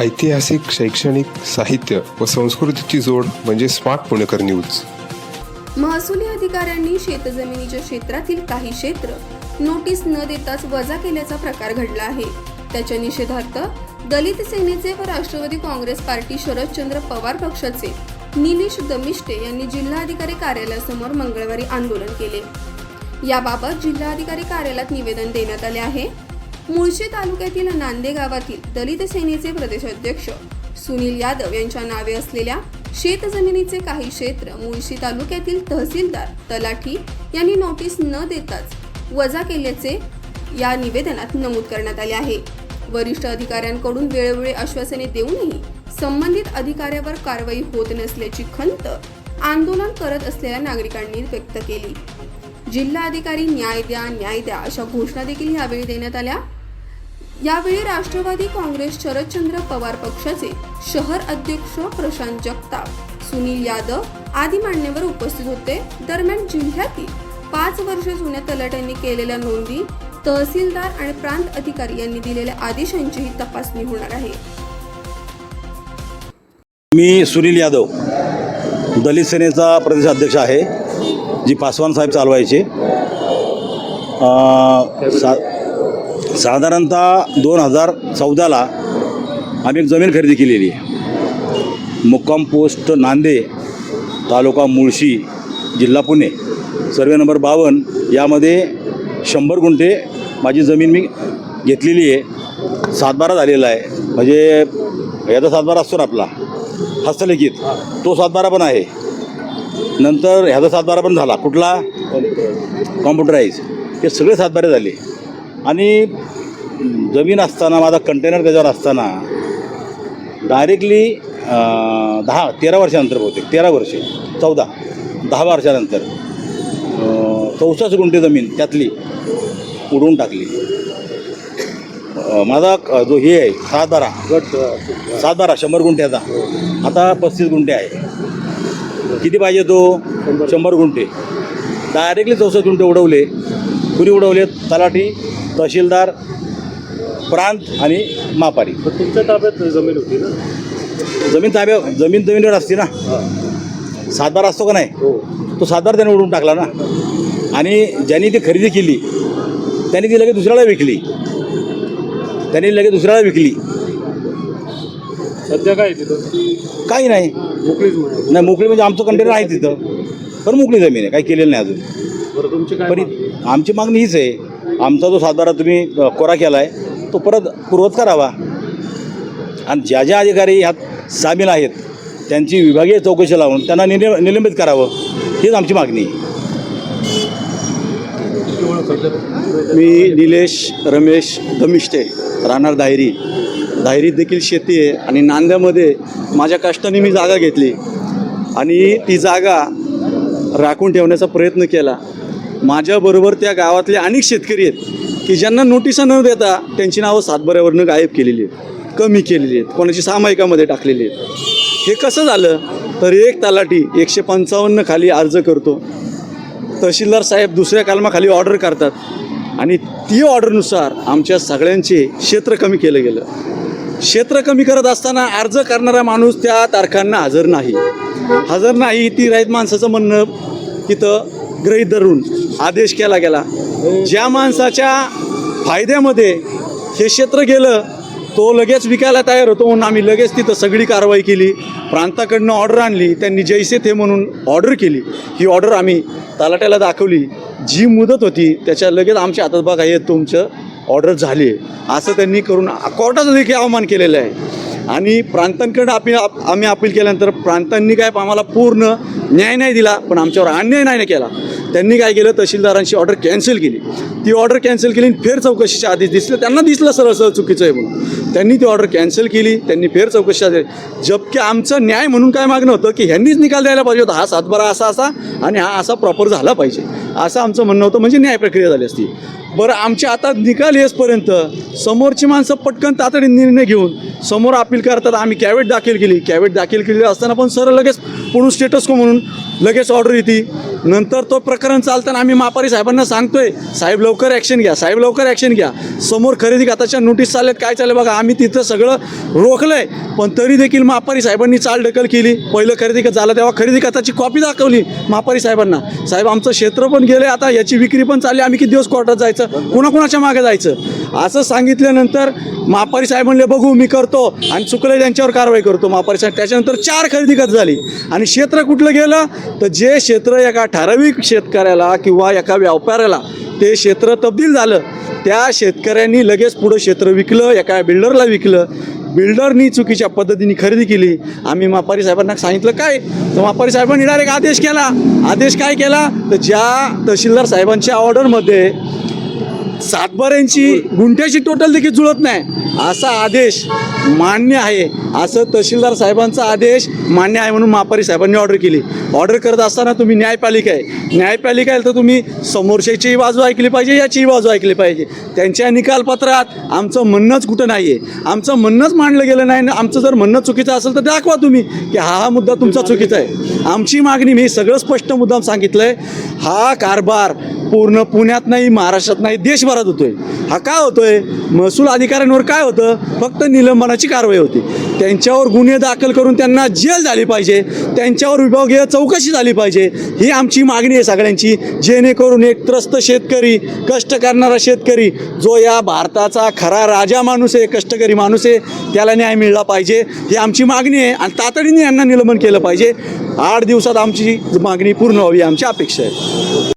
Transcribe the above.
ऐतिहासिक शैक्षणिक साहित्य व संस्कृतीची जोड म्हणजे स्मार्ट पुणेकर न्यूज. महसुली अधिकाऱ्यांनी शेतजमिनीच्या क्षेत्रातील काही क्षेत्र नोटीस न देताच वजा केल्याचा प्रकार घडला आहे. त्याच्या निषेधार्थ दलित सेनेचे व राष्ट्रवादी काँग्रेस पार्टी शरदचंद्र पवार पक्षाचे निलेश दमिष्टे यांनी जिल्हाधिकारी कार्यालयासमोर मंगळवारी आंदोलन केले. याबाबत जिल्हाधिकारी कार्यालयात निवेदन देण्यात आले आहे. मुळशी तालुक्यातील नांदे गावातील दलित सेनेचे प्रदेशाध्यक्ष सुनील यादव यांच्या नावे असलेल्या शेतजमिनीचे काही क्षेत्र मुळशी तालुक्यातील तहसीलदार तलाठी यांनी नोटीस न देताच वजा केल्याचे या निवेदनात नमूद करण्यात आले आहे. वरिष्ठ अधिकाऱ्यांकडून वेळोवेळी आश्वासने देऊनही संबंधित अधिकाऱ्यावर कारवाई होत नसल्याची खंत आंदोलन करत असलेल्या नागरिकांनी व्यक्त केली. जिल्हाधिकारी न्याय द्या न्याय द्या अशा घोषणा देखील यावेळी देण्यात आल्या. यावेळी राष्ट्रवादी काँग्रेस शरदचंद्र पवार पक्षाचे शहर अध्यक्ष प्रशांत जगताप सुनील यादव आदी मान्यवर उपस्थित होते. दरम्यान जिल्ह्यातील पाच वर्ष जुन्या तलाट्यांनी केलेल्या नोंदी तहसीलदार आणि प्रांत अधिकारी यांनी दिलेल्या आदेशांचीही तपासणी होणार आहे. मी सुनील यादव दलित सेनेचा प्रदेशाध्यक्ष आहे जी पासवान साहेब चालवायचे. अं, सा साधारणतः दोन हजार चौदाला आम्ही एक जमीन खरेदी केलेली आहे. मुक्काम पोस्ट नांदे तालुका मुळशी जिल्हा पुणे सर्वे नंबर बावन्न यामध्ये शंभर गुंठे माझी जमीन मी घेतलेली आहे. सातबारा झालेला आहे. म्हणजे याचा सातबारा असतो ना आपला हस्तलिखित. तो सातबारा पण आहे. नंतर ह्याचा सातबारा पण झाला. कुठला? कॉम्प्युटराईज हे सगळे सातबारे झाले. आणि जमीन असताना माझा कंटेनर त्याच्यावर असताना डायरेक्टली दहा तेरा वर्षानंतर बहुतेक तेरा वर्षे चौदा दहा वर्षानंतर चौसष्ट गुंठे जमीन त्यातली उडवून टाकली. माझा जो हे आहे सातबारा गट सातबारा शंभर गुंठ्याचा आता पस्तीस गुंठे आहे. किती पाहिजे तो? शंभर गुंठे. डायरेक्टली चौसष्ट गुंठे उडवले. कुणी उडवले? तलाठी तहसीलदार प्रांत आणि मापारी. तुमच्या ताब्यात जमीन होती ना? जमीन ताब्या जमीन जमिनीवर असते ना. सातबारा असतो का नाही? हो. तो सातबार त्याने उडवून टाकला ना. आणि ज्यांनी ती खरेदी केली त्यांनी ती लगेच दुसऱ्याला विकली. त्यांनी लगेच दुसऱ्याला विकली. सध्या काय आहे तिथं? काही नाही. मोकळीच म्हणा नाही मोकळी म्हणजे आमचं कंटेनर आहे तिथं. पण मोकळी जमीन आहे काही केलेलं नाही अजून. बरं तुमची काय पण मागणी? आमची मागणी हीच आहे आमचा जो सातबारा तुम्ही कोरा केला आहे तो परत पूर्वत करावा. आणि ज्या ज्या अधिकारी ह्यात सामील आहेत त्यांची विभागीय चौकशी लावून त्यांना निल निलंबित करावं हीच आमची मागणी. आहे मी निलेश रमेश दमिष्टे राहणार दायरी दायरीत देखील शेती आहे आणि नांद्यामध्ये माझ्या कष्टाने मी जागा घेतली. आणि ती जागा राखून ठेवण्याचा प्रयत्न केला. माझ्याबरोबर त्या गावातले अनेक शेतकरी आहेत की ज्यांना नोटिसा न देता त्यांची नावं सातबऱ्यावरनं गायब केलेली आहेत कमी केलेली आहेत कोणाची सामायिकामध्ये टाकलेली आहेत. हे कसं झालं? तर एक तलाठी एकशे पंचावन्न खाली अर्ज करतो. तहसीलदार साहेब दुसऱ्या कालमाखाली ऑर्डर करतात आणि ती ऑर्डरनुसार आमच्या सगळ्यांचे क्षेत्र कमी केलं गेलं. क्षेत्र कमी करत असताना अर्ज करणारा माणूस त्या तारखांना हजर नाही. हजर नाही ती राईत माणसाचं म्हणणं तिथं गृहीत धरून आदेश केला गेला. ज्या माणसाच्या फायद्यामध्ये हे क्षेत्र गेलं तो लगेच विकायला तयार होतो म्हणून आम्ही लगेच तिथं सगळी कारवाई केली. प्रांताकडनं ऑर्डर आणली त्यांनी जैसे थे म्हणून ऑर्डर केली. ही ऑर्डर आम्ही तलाट्याला दाखवली. जी मुदत होती त्याच्या लगेच आमच्या हातात बघा हे तुमचं ऑर्डर झाली आहे. असं त्यांनी करून कोर्टाचं देखील अवमान केलेलं आहे. आणि प्रांतांकडं आपली आप- आम्ही अपील केल्यानंतर प्रांतांनी काय आम्हाला पूर्ण न्याय नाही दिला पण आमच्यावर अन्याय नाही केला. त्यांनी काय केलं? तहसीलदारांची ऑर्डर कॅन्सल केली. ती ऑर्डर कॅन्सल केली आणि फेर चौकशीचे आदेश दिसले. त्यांना दिसलं सरळ सरळ चुकीचं आहे म्हणून. त्यांनी ती ऑर्डर कॅन्सल केली त्यांनी फेर चौकशी आदेश जबकी आमचं न्याय म्हणून काय मागणं होतं की ह्यांनीच निकाल द्यायला पाहिजे होता. हा सातबारा असा असा आणि हा असा प्रॉपर झाला पाहिजे. असं आमचं म्हणणं होतं. म्हणजे न्याय प्रक्रिया झाली असती. बरं आमच्या आता निकाल येसपर्यंत समोरची माणसं पटकन तातडीने निर्णय घेऊन समोर अपील करतात. आम्ही कॅवेट दाखल केली. कॅवेट दाखल केली असताना पण सर लगेच पुढून स्टेटस को म्हणून लगेच ऑर्डर येते. नंतर तो प्रकरण चालताना आम्ही मापारी साहेबांना सांगतोय साहेब लवकर ॲक्शन घ्या साहेब लवकर ॲक्शन घ्या. समोर खरेदी खात्याच्या नोटीस चालल्यात काय चाललं बघा आम्ही तिथं सगळं रोखलंय. पण तरी देखील मापारी साहेबांनी चाल ढकल केली. पहिलं खरेदी खत झालं तेव्हा खरेदी खात्याची कॉपी दाखवली मापारी साहेबांना. साहेब आमचं क्षेत्र पण गेले आता याची विक्री पण चालली आम्ही किती दिवस कोर्टात जायचं? कुणाकुणाच्या मागे जायचं? असं सांगितल्यानंतर मापारी साहेब म्हणले बघू मी करतो. आणि चुकले त्यांच्यावर कारवाई करतो. मापारी साहेब त्याच्यानंतर चार खरेदी खत झाली. आणि क्षेत्र कुठलं गेलं? तर जे क्षेत्र एका ठराविक शेतकऱ्याला किंवा एका व्यापाऱ्याला ते क्षेत्र तब्दील झालं त्या शेतकऱ्यांनी लगेच पुढं क्षेत्र विकलं एका बिल्डरला विकलं. बिल्डरनी चुकीच्या पद्धतीने खरेदी केली. आम्ही मापारी साहेबांना सांगितलं काय? तर मापारी साहेबांनी डायरेक्ट आदेश केला. आदेश काय केला? तर ज्या तहसीलदार साहेबांच्या ऑर्डरमध्ये सातबाऱ्यांची गुंठ्याची टोटल देखील जुळत नाही. असा आदेश मान्य आहे. असं तहसीलदार साहेबांचा आदेश मान्य आहे म्हणून मापारी साहेबांनी ऑर्डर केली. ऑर्डर करत असताना तुम्ही न्यायपालिका आहे. न्यायपालिका आहे तर तुम्ही समोरच्याचीही बाजू ऐकली पाहिजे याचीही बाजू ऐकली पाहिजे. त्यांच्या निकालपत्रात आमचं म्हणणंच कुठं नाही आहे आमचं म्हणणंच मांडलं गेलं नाही. ना आमचं जर म्हणणं चुकीचं असेल तर दाखवा तुम्ही की हा हा मुद्दा तुमचा चुकीचा आहे. आमची मागणी मी सगळं स्पष्ट मुद्दाम सांगितलं आहे हा कारभार पूर्ण पुण्यात नाही महाराष्ट्रात नाही देशभरात होतोय. हा काय होतोय? महसूल अधिकाऱ्यांवर काय होतं? फक्त निलंबनाची कारवाई होती. त्यांच्यावर गुन्हे दाखल करून त्यांना जेल झाली पाहिजे. त्यांच्यावर विभागीय चौकशी झाली पाहिजे. ही आमची मागणी आहे सगळ्यांची. जेणेकरून एक त्रस्त शेतकरी कष्ट करणारा शेतकरी जो या भारताचा खरा राजा माणूस आहे कष्टकरी माणूस आहे त्याला न्याय मिळला पाहिजे. ही आमची मागणी आहे आणि तातडीने यांना निलंबन केलं पाहिजे. आठ दिवसात आमची मागणी पूर्ण व्हावी आमची अपेक्षा आहे.